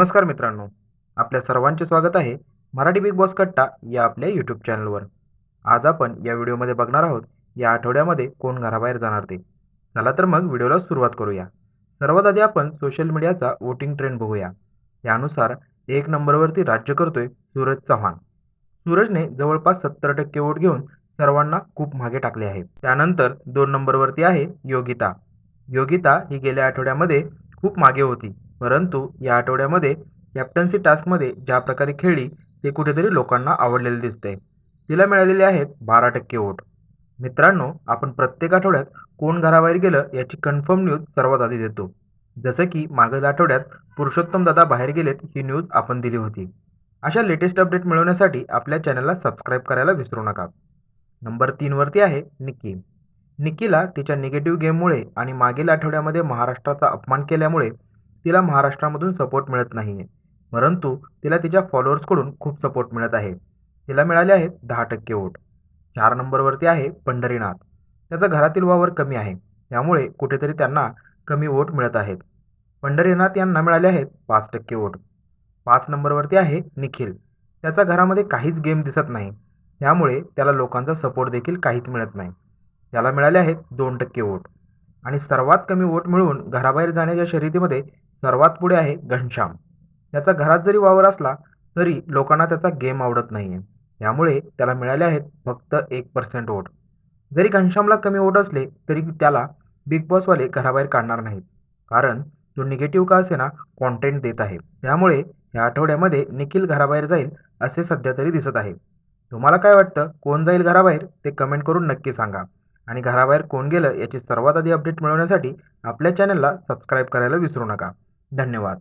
नमस्कार मित्रांनो आपल्या सर्वांचे स्वागत आहे मराठी बिग बॉस कट्टा या आपल्या यूट्यूब चॅनलवर आज आपण या व्हिडिओमध्ये बघणार आहोत या आठवड्यामध्ये कोण घराबाहेर जाणार ते. चला तर मग व्हिडिओला सुरुवात करूया. सर्वात आधी आपण सोशल मीडियाचा वोटिंग ट्रेंड बघूया. त्यानुसार एक नंबरवरती राज्य करतोय सूरज चव्हाण. सूरजने जवळपास सत्तर टक्के वोट घेऊन सर्वांना खूप मागे टाकले आहे. त्यानंतर दोन नंबरवरती आहे योगिता. योगिता ही गेल्या आठवड्यामध्ये खूप मागे होती. परंतु या आठवड्यामध्ये कॅप्टन्सी टास्कमध्ये ज्या प्रकारे खेळली ते कुठेतरी लोकांना आवडलेले दिसते तिला मिळालेले आहेत बारा टक्के वोट. मित्रांनो आपण प्रत्येक आठवड्यात कोण घराबाहेर गेलं याची कन्फर्म न्यूज सर्वात आधी देतो. जसं की मागील आठवड्यात पुरुषोत्तम दादा बाहेर गेलेत ही न्यूज आपण दिली होती. अशा लेटेस्ट अपडेट मिळवण्यासाठी आपल्या चॅनलला सबस्क्राईब करायला विसरू नका. नंबर तीनवरती आहे निक्की. निक्कीला तिच्या निगेटिव्ह गेममुळे आणि मागील आठवड्यामध्ये महाराष्ट्राचा अपमान केल्यामुळे तिला महाराष्ट्रामधून सपोर्ट मिळत नाही आहे परंतु तिला तिच्या फॉलोअर्सकडून खूप सपोर्ट मिळत आहे. तिला मिळाले आहेत दहा टक्के वोट. चार नंबरवरती आहे पंढरीनाथ. त्याचा घरातील वावर कमी आहे. त्यामुळे कुठेतरी त्यांना कमी वोट मिळत आहेत. पंढरीनाथ यांना मिळाले आहेत पाच टक्के वोट. पाच नंबरवरती आहे निखिल. त्याचा घरामध्ये काहीच गेम दिसत नाही. त्यामुळे त्याला लोकांचा सपोर्ट देखील काहीच मिळत नाही. त्याला मिळाले आहेत दोन टक्के वोट. आणि सर्वात कमी वोट मिळवून घराबाहेर जाण्याच्या शर्यतीमध्ये सर्वात पुढे आहे घनश्याम. याचा घरात जरी वावर असला तरी लोकांना त्याचा गेम आवडत नाही आहे यामुळे त्याला मिळाले आहेत फक्त एक पर्सेंट वोट. जरी घनश्यामला कमी वोट असले तरी त्याला बिग बॉसवाले घराबाहेर काढणार नाहीत. कारण तो निगेटिव्ह का असे ना कॉन्टेंट देत आहे. त्यामुळे या आठवड्यामध्ये निखिल घराबाहेर जाईल असे सध्या तरी दिसत आहे. तुम्हाला काय वाटतं? कोण जाईल घराबाहेर? ते कमेंट करून नक्की सांगा. आणि घराबाहेर कोण गेलं याची सर्वात आधी अपडेट मिळवण्यासाठी आपल्या चॅनलला सबस्क्राईब करायला विसरू नका. धन्यवाद.